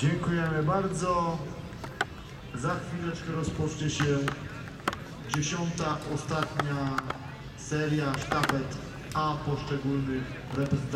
Dziękujemy bardzo. Za chwileczkę rozpocznie się dziesiąta, ostatnia seria sztafet A poszczególnych reprezentacji.